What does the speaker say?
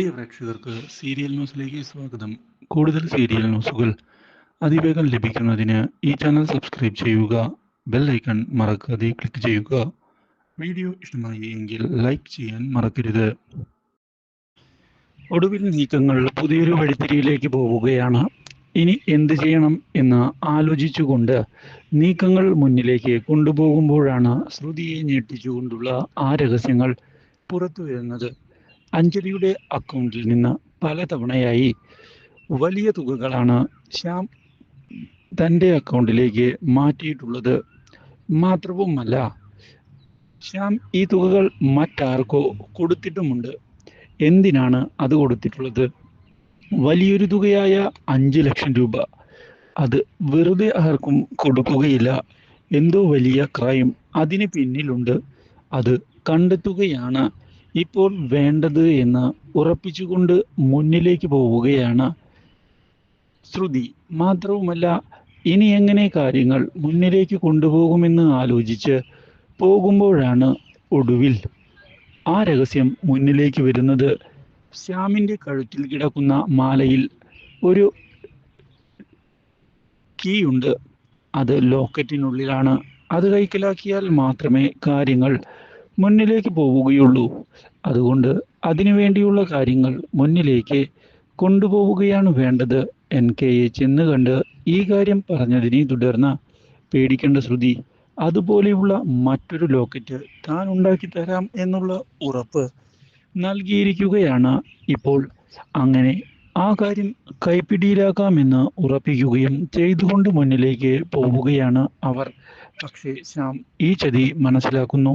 പ്രിയ പ്രേക്ഷകർക്ക് സീരിയൽ ന്യൂസിലേക്ക് സ്വാഗതം. കൂടുതൽ സീരിയൽ ന്യൂസുകൾ അതിവേഗം ലഭിക്കുന്നതിന് ഈ ചാനൽ സബ്സ്ക്രൈബ് ചെയ്യുക ബെൽ ഐക്കൺ മറക്കാതെ ക്ലിക്ക് ചെയ്യുക. വീഡിയോ ഇഷ്ടമായി എങ്കിൽ ലൈക്ക് ചെയ്യാൻ മറക്കരുത്. ഒടുവിൽ നീക്കങ്ങൾ പുതിയൊരു വഴിത്തിരിയിലേക്ക് പോവുകയാണ്. ഇനി എന്ത് ചെയ്യണം എന്ന് ആലോചിച്ചുകൊണ്ട് നീക്കങ്ങൾ മുന്നിലേക്ക് കൊണ്ടുപോകുമ്പോഴാണ് ശ്രുതിയെ ഞെട്ടിച്ചുകൊണ്ടുള്ള ആ രഹസ്യങ്ങൾ പുറത്തു വരുന്നത് അഞ്ജലിയുടെ അക്കൗണ്ടിൽ നിന്ന് പലതവണയായി വലിയ തുകകളാണ് ശ്യാം തന്റെ അക്കൗണ്ടിലേക്ക് മാറ്റിയിട്ടുള്ളത്. മാത്രവുമല്ല ശ്യാം ഈ തുകകൾ മറ്റാർക്കോ കൊടുത്തിട്ടുമുണ്ട്. എന്തിനാണ് അത് കൊടുത്തിട്ടുള്ളത്? വലിയൊരു തുകയായ അഞ്ച് ലക്ഷം രൂപ. അത് വെറുതെ ആർക്കും കൊടുക്കുകയില്ല. എന്തോ വലിയ ക്രൈം. അതിന് പിന്നിലുണ്ട്. അത് കണ്ടെത്തുകയാണ്. ഇപ്പോൾ വേണ്ടത് എന്ന് ഉറപ്പിച്ചുകൊണ്ട് മുന്നിലേക്ക് പോവുകയാണ് ശ്രുതി. മാത്രവുമല്ല ഇനി എങ്ങനെ കാര്യങ്ങൾ മുന്നിലേക്ക് കൊണ്ടുപോകുമെന്ന് ആലോചിച്ച് പോകുമ്പോഴാണ് ഒടുവിൽ ആ രഹസ്യം മുന്നിലേക്ക് വരുന്നത്. ശ്യാമിന്റെ കഴുത്തിൽ കിടക്കുന്ന മാലയിൽ ഒരു കീ ഉണ്ട്. അത് ലോക്കറ്റിനുള്ളിലാണ്. അത് കൈക്കലാക്കിയാൽ മാത്രമേ കാര്യങ്ങൾ മുന്നിലേക്ക് പോവുകയുള്ളൂ. അതുകൊണ്ട് അതിനുവേണ്ടിയുള്ള കാര്യങ്ങൾ മുന്നിലേക്ക് കൊണ്ടുപോവുകയാണ് വേണ്ടത്. എൻ. കെ. എ ചെന്ന് കണ്ട് ഈ കാര്യം പറഞ്ഞതിനെ തുടർന്ന് പേടിക്കേണ്ട ശ്രുതി അതുപോലെയുള്ള മറ്റൊരു ലോക്കറ്റ് താൻ ഉണ്ടാക്കി തരാം എന്നുള്ള ഉറപ്പ് നൽകിയിരിക്കുകയാണ് ഇപ്പോൾ. അങ്ങനെ ആ കാര്യം കൈപ്പിടിയിലാക്കാമെന്ന് ഉറപ്പിക്കുകയും ചെയ്തുകൊണ്ട് മുന്നിലേക്ക് പോവുകയാണ് അവർ. പക്ഷേ ശ്യാം ഈ ചതി മനസ്സിലാക്കുന്നു.